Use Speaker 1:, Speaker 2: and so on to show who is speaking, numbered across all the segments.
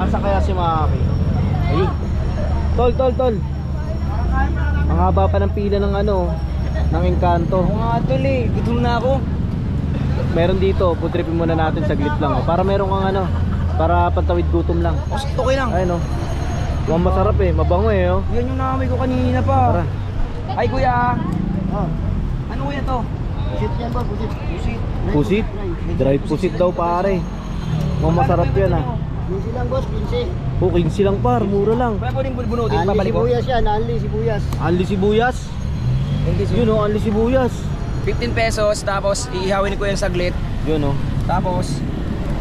Speaker 1: Asa kaya si Maki? Ayun. Tol, tol, tol. Ang haba pa ng pila ng ano, ng Encanto.
Speaker 2: Oo nga tol eh, gutom na ako.
Speaker 1: Meron dito, putripin muna natin saglit lang. Oh. Para meron kang ano, para pantawid gutom lang.
Speaker 2: O, okay lang.
Speaker 1: Ayun oh. Mukhang masarap eh, mabango eh oh.
Speaker 2: Yan yung naamoy ko kanina pa.
Speaker 1: Tara.
Speaker 2: Ay kuya,
Speaker 3: Oh,
Speaker 2: ano kuya to?
Speaker 3: pusit yan ba? Pusit.
Speaker 2: Pusit.
Speaker 1: Pusit? Dried pusit daw pare. Mukhang masarap yan ah.
Speaker 3: Pinsi lang boss, pinsi.
Speaker 1: Oh, 15 lang par, mura lang.
Speaker 2: Kaya pwedeng bulbunutin,
Speaker 3: Anli
Speaker 2: babalik ko.
Speaker 3: sibuyas yan, anli sibuyas.
Speaker 1: Anli sibuyas. Yun oh, anli sibuyas.
Speaker 2: 15 pesos, tapos iihawin ko yan saglit.
Speaker 1: Yun oh.
Speaker 2: Tapos,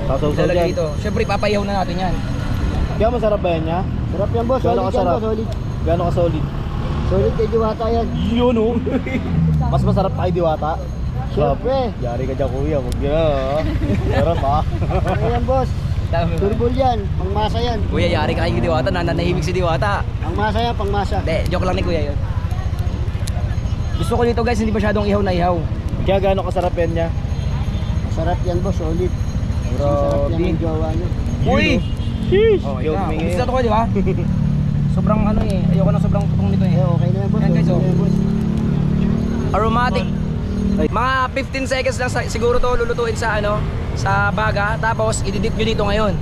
Speaker 1: Sasaw-saw
Speaker 2: lalagay
Speaker 1: dyan.
Speaker 2: dito. Siyempre, papayaw na natin yan.
Speaker 1: Kaya masarap ba yan niya?
Speaker 3: Sarap yan boss,
Speaker 1: Gano'n
Speaker 3: solid yan
Speaker 1: kasarap?
Speaker 3: boss, solid.
Speaker 1: Gano'n ka solid?
Speaker 3: Solid kay Diwata yan.
Speaker 1: Yun oh. Mas masarap pa kay Diwata.
Speaker 3: Siyempre.
Speaker 1: Yari ka dyan kuya, huwag yan ah. Sarap ah.
Speaker 3: Ano yan boss? Turbol yan, pangmasa yan.
Speaker 2: Kuya, yari ka kay Diwata, nananahimik si Diwata.
Speaker 3: Pangmasa yan, pangmasa.
Speaker 2: Hindi, joke lang ni Kuya yun. Gusto ko dito guys, hindi masyadong ihaw na ihaw.
Speaker 1: Kaya gano'n kasarap yan niya?
Speaker 3: Sarap yan boss, solid. Sarap yan
Speaker 2: Grabe.
Speaker 3: ng jowa nyo.
Speaker 2: Uy!
Speaker 1: Sheesh!
Speaker 2: Oh,
Speaker 1: Yo,
Speaker 2: ikaw. Gusto ko, di ba? sobrang ano eh, ayoko na sobrang tutong nito
Speaker 3: Eh,
Speaker 2: Mga 15 seconds lang sa, siguro to lulutuin sa ano, sa baga. Tapos ididip nyo dito ngayon.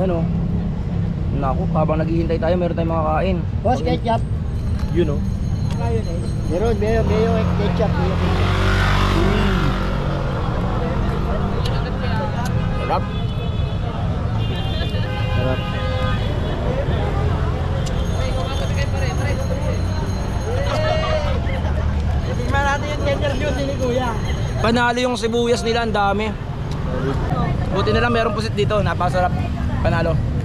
Speaker 2: Ayan o. Naku, habang naghihintay tayo, meron tayong makakain.
Speaker 3: Boss, ketchup.
Speaker 1: Yun oh.
Speaker 3: Meron, mayo, mayo, ketchup. Mayo, ketchup.
Speaker 2: Sarap.
Speaker 1: Sarap.
Speaker 3: Tingnan natin yung tender juice ni Kuya.
Speaker 2: Panalo yung sibuyas nila, ang dami. Buti na lang meron pusit dito, napasarap. Panalo.